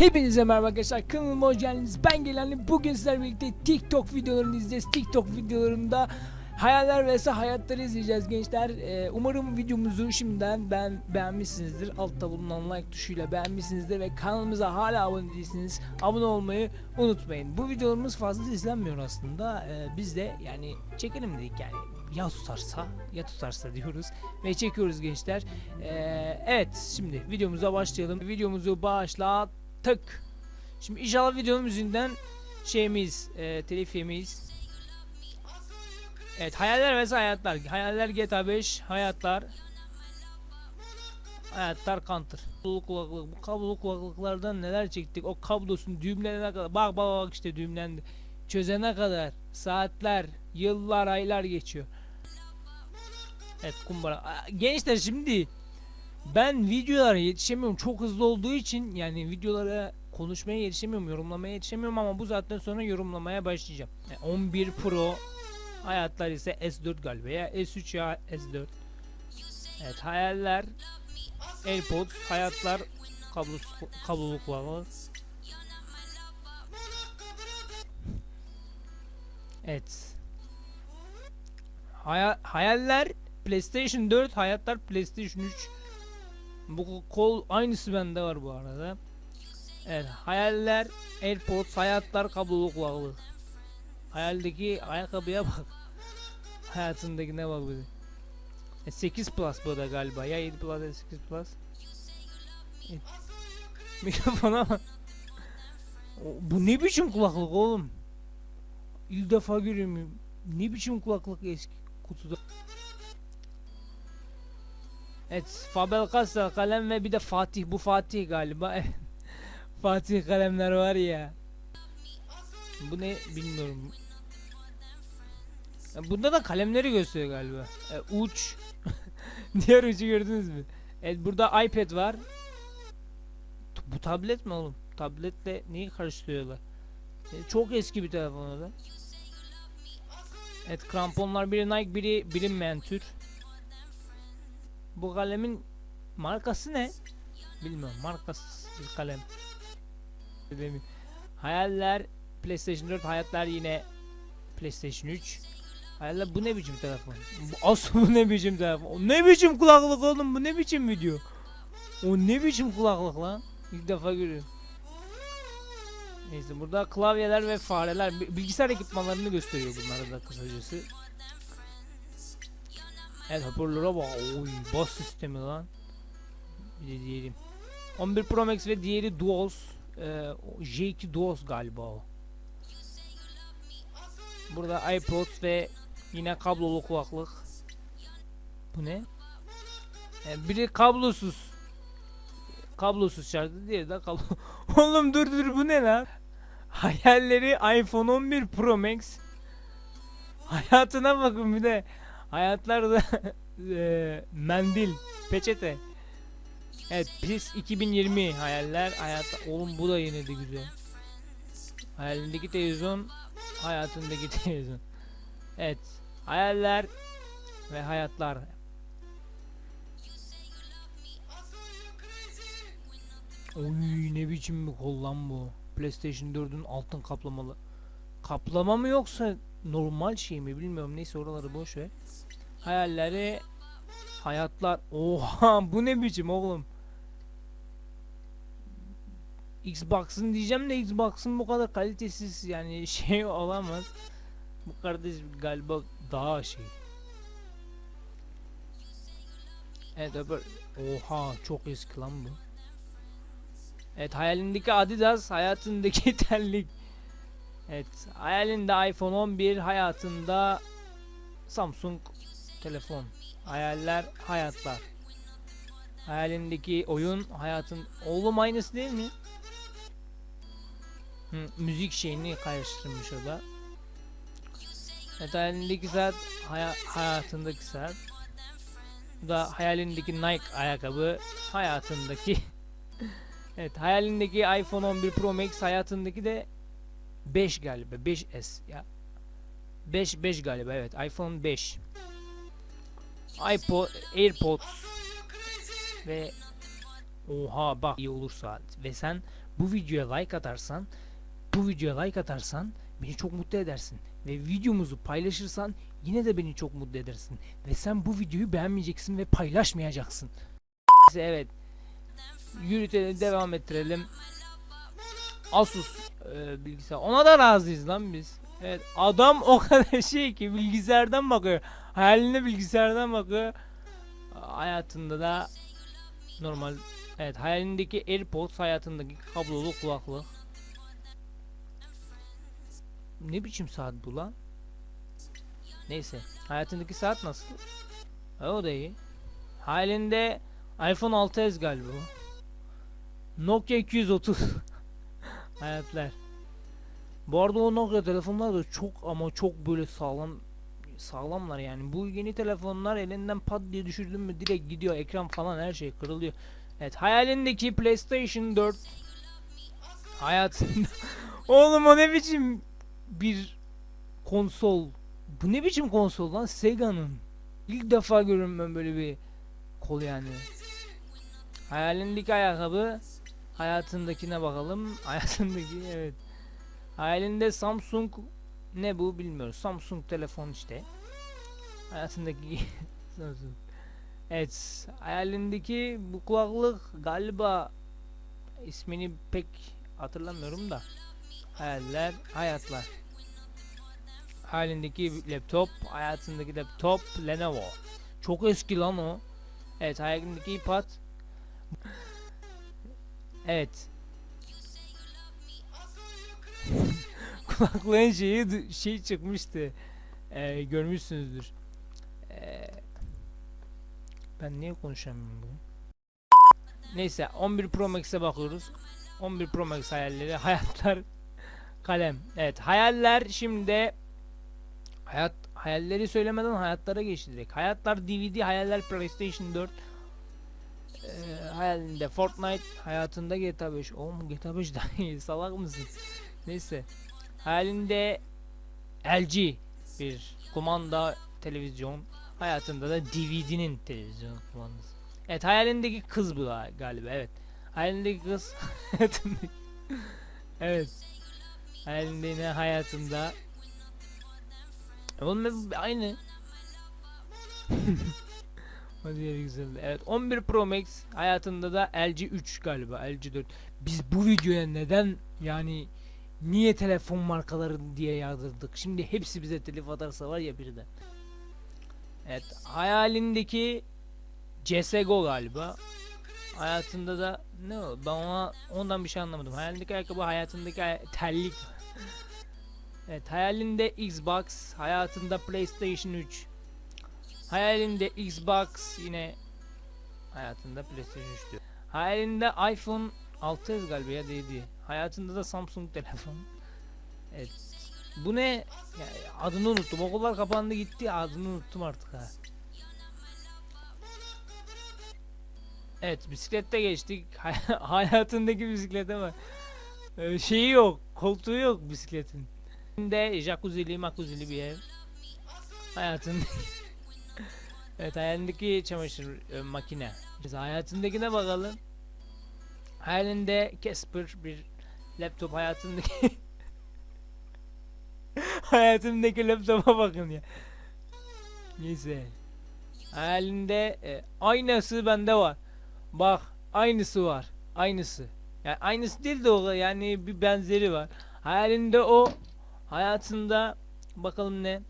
Hepinize merhaba arkadaşlar kanalıma hoş geldiniz. Ben Gelenli bugün sizlerle birlikte TikTok videolarını izleyeceğiz. TikTok videolarında hayaller vs hayatları izleyeceğiz gençler. Ee, umarım videomuzu şimdiden ben beğenmişsinizdir. Altta bulunan like tuşuyla beğenmişsinizdir ve kanalımıza hala abone değilseniz abone olmayı unutmayın. Bu videolarımız fazla izlenmiyor aslında. Ee, biz de yani çekelim dedik yani. Ya tutarsa ya tutarsa diyoruz ve çekiyoruz gençler. Ee, evet şimdi videomuza başlayalım. Videomuzu başlattık şimdi inşallah videonun yüzünden şeyimiz e, telif Evet hayaller vs hayatlar. Hayaller GTA 5 hayatlar. Hayatlar counter. Kablolu kulaklık bu kablolu kulaklıklardan neler çektik? O kablosunu düğümlenene kadar bak bak bak işte düğümlendi. Çözene kadar saatler yıllar aylar geçiyor. Evet kumbara. Gençler şimdi ben videolara yetişemiyorum. Çok hızlı olduğu için yani videolara konuşmaya yetişemiyorum yorumlamaya yetişemiyorum ama bu saatten sonra yorumlamaya başlayacağım. Yani 11 Pro hayatlar ise S4 galiba. Ya S3 ya S4 Evet hayaller AirPods hayatlar kablosuz kablolu kulaklık Evet. Haya- hayaller PlayStation 4 hayatlar PlayStation 3 bu kol aynısı bende var bu arada. Evet hayaller AirPods hayatlar kablolu kulaklık Hayaldeki ayakkabıya bak. Hayatındakine bak bir de. E, 8 plus bu da galiba. Ya 7 plus ya 8 plus. E, Mikrofona bak. Bu ne biçim kulaklık oğlum? İlk defa görüyorum. Ne biçim kulaklık eski kutuda Evet Faber-Castell kalem ve bir de Fatih bu Fatih galiba. Fatih kalemler var ya. Bu ne bilmiyorum. Bunda da kalemleri gösteriyor galiba. E, Uç. Diğer ucu gördünüz mü? Evet burada iPad var. Bu tablet mi oğlum? Tabletle neyi karıştırıyorlar? E, Çok eski bir telefon o da. Evet kramponlar biri Nike biri bilinmeyen tür Bu kalemin markası ne? Bilmiyorum markası kalem. Hayaller PlayStation 4 hayatlar yine PlayStation 3 Hayaller bu ne biçim telefon? Bu asıl bu ne biçim telefon? O ne biçim kulaklık oğlum bu ne biçim video? O ne biçim kulaklık lan? İlk defa görüyorum. Neyse burada klavyeler ve fareler bi- bilgisayar ekipmanlarını gösteriyor bunları da kısacası. Evet hoparlöre bak. Oy bas sistemi lan. Bir de diyelim. 11 Pro Max ve diğeri Duos. Ee, o J2 Duos galiba o. Burada iPods ve yine kablolu kulaklık. Bu ne? Ee, biri kablosuz. Kablosuz şarkı diğeri de kablo. Oğlum dur dur bu ne lan? Hayalleri iPhone 11 Pro Max. Hayatına bakın bir de. Hayatlarda eee, mendil, peçete. Evet PIS 2020 hayaller hayat oğlum bu da yine de güzel. Hayalindeki televizyon hayatındaki televizyon. Evet hayaller ve hayatlar. Oy ne biçim bir kol lan bu. PlayStation 4'ün altın kaplamalı. Kaplama mı yoksa normal şey mi bilmiyorum. Neyse oraları boş ver. Hayalleri hayatlar. Oha bu ne biçim oğlum. Xbox'ın diyeceğim de Xbox'ın bu kadar kalitesiz yani şey olamaz. Bu kardeş galiba daha şey. Evet öbür Oha çok eski lan bu. Evet hayalindeki Adidas hayatındaki terlik. Evet hayalinde iPhone 11 hayatında Samsung telefon. Hayaller hayatlar. Hayalindeki oyun hayatın oğlum aynısı değil mi? Hı, müzik şeyini karıştırmış o da. Evet hayalindeki saat haya- hayatındaki saat. Bu da hayalindeki Nike ayakkabı hayatındaki Evet hayalindeki iPhone 11 Pro Max hayatındaki de 5 galiba 5S ya 5 5 galiba evet iPhone 5 iPod AirPods ve oha bak iyi olursa ve sen bu videoya like atarsan, bu videoya like atarsan beni çok mutlu edersin. Ve videomuzu paylaşırsan yine de beni çok mutlu edersin. Ve sen bu videoyu beğenmeyeceksin ve paylaşmayacaksın. Evet. Yürütelim, devam ettirelim. Asus e, bilgisayar. Ona da razıyız lan biz. Evet adam o kadar şey ki bilgisayardan bakıyor. Hayaline bilgisayardan bakıyor. Hayatında da normal evet hayalindeki AirPods hayatındaki kablolu kulaklık. Ne biçim saat bu lan? Neyse hayatındaki saat nasıl? E, o da iyi. Halinde iPhone 6s galiba. Nokia 230 Hayatlar. Bu arada o Nokia telefonlar da çok ama çok böyle sağlam sağlamlar yani. Bu yeni telefonlar elinden pat diye düşürdün mü direkt gidiyor. Ekran falan her şey kırılıyor. Evet hayalindeki PlayStation 4 hayatında Oğlum o ne biçim bir konsol? Bu ne biçim konsol lan? Sega'nın. İlk defa görüyorum ben böyle bir kol yani. Hayalindeki ayakkabı hayatındakine bakalım. Hayatındaki evet. Hayalinde Samsung ne bu bilmiyoruz. Samsung telefon işte. Hayatındaki Samsung. Evet, hayalindeki bu kulaklık galiba ismini pek hatırlamıyorum da. Hayaller, hayatlar. Hayalindeki laptop, hayatındaki laptop Lenovo. Çok eski lan o. Evet, hayalindeki iPad. Evet. Kulaklığın şeyi şey çıkmıştı. Ee, görmüşsünüzdür. Ee, ben niye konuşamıyorum bugün? Neyse 11 Pro Max'e bakıyoruz. 11 Pro Max hayalleri, hayatlar, kalem. Evet hayaller şimdi hayat hayalleri söylemeden hayatlara geçti. Hayatlar DVD, hayaller PlayStation 4. Ee, hayalinde Fortnite, hayatında GTA 5. Oğlum GTA 5 daha iyi. Salak mısın? Neyse. Hayalinde LG bir kumanda televizyon. Hayatında da DVD'nin televizyon kumandası. Evet hayalindeki kız bu galiba evet. Hayalindeki kız Evet. Hayalinde yine hayatında Oğlum aynı. Hadi yeri güzel. Evet 11 Pro Max hayatında da LG 3 galiba LG 4. Biz bu videoya neden yani niye telefon markaları diye yazdırdık. Şimdi hepsi bize telif atarsa var ya birden. Evet hayalindeki CSGO galiba. Hayatında da ne o? Ben ona ondan bir şey anlamadım. Hayalindeki ayakkabı hayatındaki ay- terlik. evet hayalinde Xbox, hayatında PlayStation 3. Hayalinde Xbox yine hayatında PlayStation 3 diyor. Hayalinde iPhone 6s galiba ya değildi. Hayatında da Samsung telefon. Evet. Bu ne? Ya, adını unuttum. Okullar kapandı gitti. Adını unuttum artık ha. Evet bisiklette geçtik. Hayatındaki bisiklete bak. Ee, şeyi yok. Koltuğu yok bisikletin. De jacuzzi'li makuzili bir ev. Hayatında Evet hayalindeki çamaşır e, makine. Biz hayatındakine bakalım. Hayalinde Casper bir laptop hayatındaki hayatımdaki laptopa bakın ya. Neyse. Hayalinde e, aynısı bende var. Bak aynısı var. Aynısı. Yani aynısı değil de o yani bir benzeri var. Hayalinde o hayatında bakalım ne?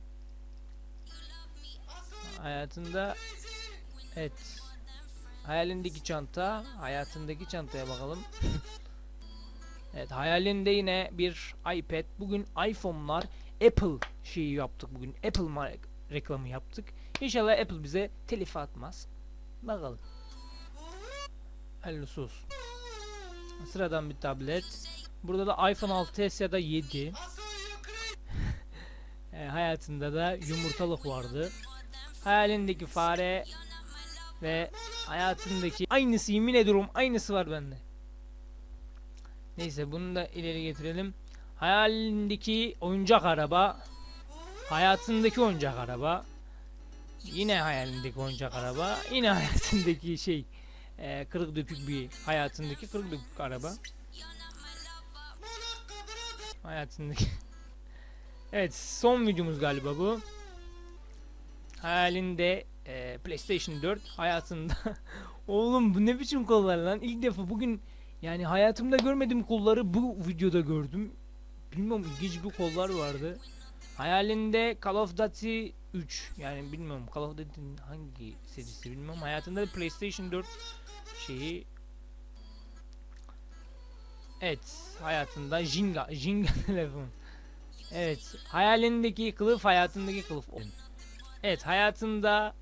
Hayatında evet. Hayalindeki çanta, hayatındaki çantaya bakalım. evet, hayalinde yine bir iPad. Bugün iPhone'lar Apple şeyi yaptık bugün. Apple reklamı yaptık. İnşallah Apple bize telif atmaz. Bakalım. Hayırlısı olsun. Sıradan bir tablet. Burada da iPhone 6s ya da 7. E, hayatında da yumurtalık vardı. Hayalindeki fare ve hayatındaki aynısı yemin ediyorum aynısı var bende. Neyse bunu da ileri getirelim. Hayalindeki oyuncak araba, hayatındaki oyuncak araba, yine hayalindeki oyuncak araba, yine hayatındaki şey, e, kırık dökük bir hayatındaki kırık dökük araba. hayatındaki. evet son videomuz galiba bu. Hayalinde e, PlayStation 4 hayatında. Oğlum bu ne biçim kollar lan? İlk defa bugün yani hayatımda görmediğim kolları bu videoda gördüm. Bilmiyorum ilginç bir kollar vardı. Hayalinde Call of Duty 3 yani bilmiyorum Call of Duty'nin hangi serisi bilmiyorum. Hayatında PlayStation 4 şeyi Evet hayatında Jenga Jenga telefon. Evet hayalindeki kılıf hayatındaki kılıf. Evet hayatında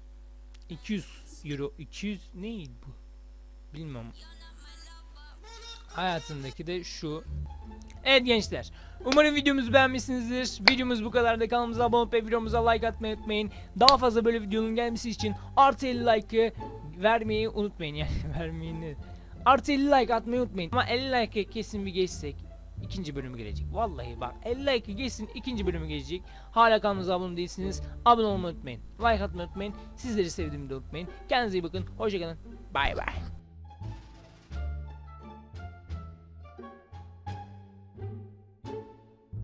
200 euro 200 neydi bu? Bilmiyorum. Hayatındaki de şu. Evet gençler. Umarım videomuzu beğenmişsinizdir. Videomuz bu kadar da kanalımıza abone olup videomuza like atmayı unutmayın. Daha fazla böyle videonun gelmesi için artı 50 like'ı vermeyi unutmayın yani vermeyi ne? Artı 50 like atmayı unutmayın. Ama 50 like'ı kesin bir geçsek ikinci bölümü gelecek. Vallahi bak 50 like'ı geçsin ikinci bölümü gelecek. Hala kanalımıza abone değilsiniz. Abone olmayı unutmayın. Like atmayı unutmayın. Sizleri sevdiğimi de unutmayın. Kendinize iyi bakın. Hoşçakalın. Bay bay.